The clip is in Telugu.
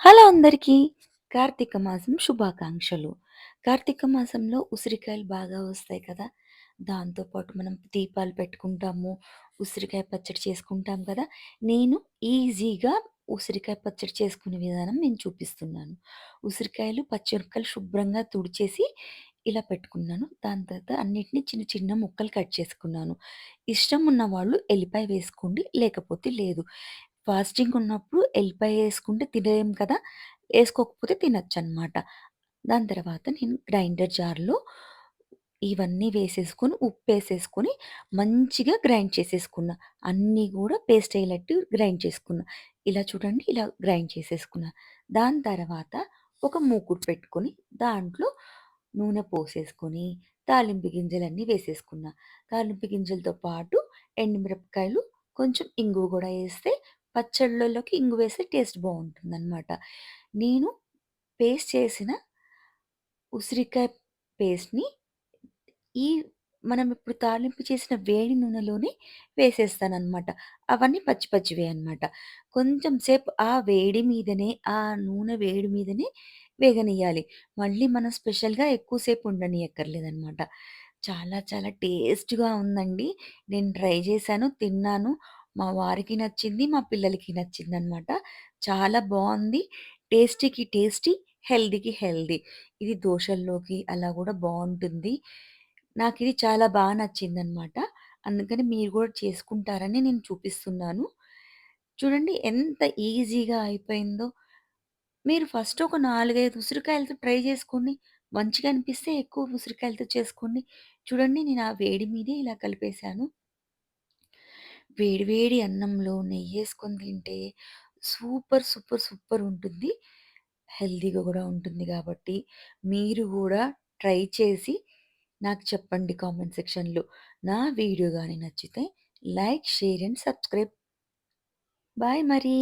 హలో అందరికీ! కార్తీక మాసం శుభాకాంక్షలు. కార్తీక మాసంలో ఉసిరికాయలు బాగా వస్తాయి కదా! దాంతో పాటు మనం దీపాలు పెట్టుకుంటాము. ఉసిరికాయ పచ్చడి చేసుకుంటాం కదా! నేను ఈజీగా ఉసిరికాయ పచ్చడి చేసుకునే విధానం నేను చూపిస్తున్నాను. ఉసిరికాయలు, పచ్చిమిరపకాయలు శుభ్రంగా తుడిచేసి ఇలా పెట్టుకున్నాను. దాని తర్వాత అన్నింటినీ చిన్న చిన్న ముక్కలు కట్ చేసుకున్నాను. ఇష్టం ఉన్నవాళ్ళు ఎల్లిపాయ వేసుకోండి. లేకపోతే లేదు. ఫాస్టింగ్ ఉన్నప్పుడు ఎల్లిపాయ వేసుకుంటే తినలేం కదా! ఏసుకోకపోతే తినొచ్చనమాట. దాని తర్వాత నేను గ్రైండర్ జార్‌లో ఇవన్నీ వేసేసుకొని, ఉప్పు వేసేసుకొని మంచిగా గ్రైండ్ చేసేసుకున్నా. అన్నీ కూడా పేస్ట్ అయ్యేటట్టు గ్రైండ్ చేసుకున్నా. ఇలా చూడండి ఇలా గ్రైండ్ చేసేసుకున్నా. దాని తర్వాత ఒక మూకుడు పెట్టుకొని దాంట్లో నూనె పోసేసుకొని, తాలింపు గింజలన్నీ వేసేసుకున్నా. తాలింపు గింజలతో పాటు ఎండుమిరపకాయలు, కొంచెం ఇంగువ కూడా వేస్తే పచ్చళ్ళలోకి ఇంగు వేస్తే టేస్ట్ బావుంటుందనమాట. నేను పేస్ట్ చేసిన ఉసిరికాయ పేస్ట్‌ని ఈ మనం ఇప్పుడు తాలింపు చేసిన వేడి నూనెలోనే వేసేస్తాననమాట. అవన్నీ పచ్చి పచ్చివే అనమాట. కొంచెం సేపు ఆ వేడి మీదనే, ఆ నూనె వేడి మీదనే వేగనియ్యాలి. మళ్ళీ మనం స్పెషల్‌గా ఎక్కువ సేపు ఉండనియక్కర్లేదనమాట. చాలా చాలా టేస్ట్‌గా ఉందండి. నేను ట్రై చేశాను, తిన్నాను. మా వారికి నచ్చింది, మా పిల్లలకి నచ్చిందనమాట. చాలా బాగుంది టేస్టీకి టేస్టీ, హెల్దీకి హెల్దీ ఇది దోశల్లోకి అలా కూడా బాగుంటుంది నాకు ఇది చాలా బా నచ్చిందనమాట. అందుకని మీరు కూడా చేసుకుంటారని నేను చూపిస్తున్నాను. చూడండి ఎంత ఈజీగా అయిపోయిందో. మీరు ఫస్ట్ ఒక 4, 5 ఉసిరికాయలతో ట్రై చేసుకోండి. మంచిగా అనిపిస్తే ఎక్కువ ఉసిరికాయలతో చేసుకోండి. చూడండి నేను ఆ వేడి మీదే ఇలా కలిపేశాను. వేడి వేడి అన్నంలో నెయ్యేసుకొని తింటే సూపర్, సూపర్, సూపర్ ఉంటుంది. హెల్తీగా గూడా ఉంటుంది గాబట్టి, మీరు గూడా ట్రై చేసి నాకు చెప్పండి కామెంట్ సెక్షన్‌లో. నా వీడియో గాని నచ్చితే like, share and subscribe. Bye మరి.